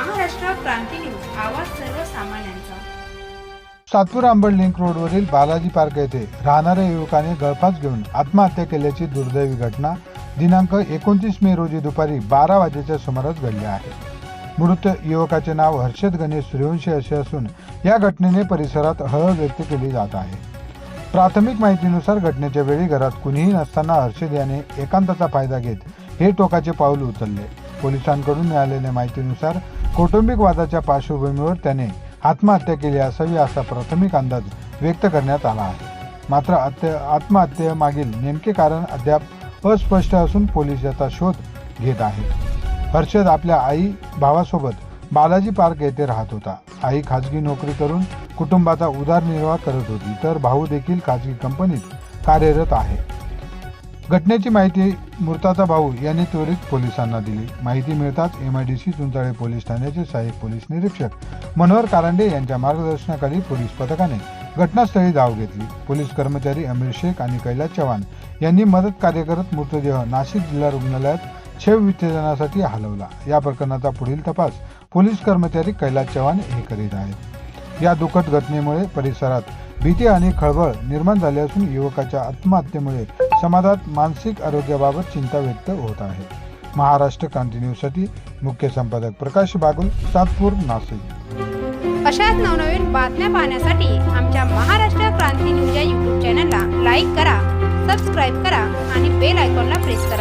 क्रांती news आवाज सर्वसामान्यांचा. Satpur Ambad link रोडवरील बालाजी पार्क येथे राहणाऱ्या युवकाने गळफास घेऊन आत्महत्या केल्याची दुर्दैवी घटना दिनांक एकोणतीस मे रोजी दुपारी बारा वाजेच्या सुमारास घडली आहे. मृत युवकाचे नाव हर्षद गणेश सूर्यवंशी असे असून या घटनेने परिसरात हळहळ व्यक्त केली जात आहे. प्राथमिक माहितीनुसार घटनेच्या वेळी घरात कुणीही नसताना हर्षद याने एकांताचा फायदा घेत हे टोकाचे पाऊल उचलले. पोलिसांकडून मिळालेल्या माहितीनुसार कौटुंबिक वादाच्या पार्श्वभूमीवर त्याने आत्महत्या केली असावी असा प्राथमिक अंदाज व्यक्त करण्यात आला आहे. मात्र आत्य आत्महत्येमागील नेमके कारण अद्याप अस्पष्ट असून पोलीस याचा शोध घेत आहेत. हर्षद आपल्या आई भावासोबत बालाजी पार्क येथे राहत होता. आई खाजगी नोकरी करून कुटुंबाचा उदरनिर्वाह करत होती. तर भाऊ देखील खाजगी कंपनीत कार्यरत आहे. घटनेची माहिती मृताचा भाऊ यांनी त्वरित पोलिसांना दिली. माहिती मिळताच M I D C Chunchale police ठाण्याचे सहाय्यक पोलीस निरीक्षक मनोहर कारंडे यांच्या मार्गदर्शनाखाली पोलीस पथकाने घटनास्थळी धाव घेतली. पोलीस कर्मचारी अमीर शेख आणि कैलास चव्हाण यांनी मदत कार्य करत मृतदेह नाशिक जिल्हा रुग्णालयात शव विच्छेदनासाठी हलवला. या प्रकरणाचा पुढील तपास पोलीस कर्मचारी कैलास चव्हाण हे करीत आहेत. या दुःखद घटनेमुळे परिसरात भीती आणि खळबळ निर्माण झाली असून युवकाच्या आत्महत्येमुळे समाजात मानसिक आरोग्याबाबत चिंता व्यक्त होत आहे. महाराष्ट्र क्रांती न्यूजसाठी मुख्य संपादक प्रकाश बागुल सातपूर नाशिक. अशाच नवनवीन बातम्या पाहण्यासाठी आमच्या महाराष्ट्र क्रांती न्यूज या यूट्यूब चॅनलला लाईक करा सबस्क्राईब करा आणि बेल आयकॉनला प्रेस करा.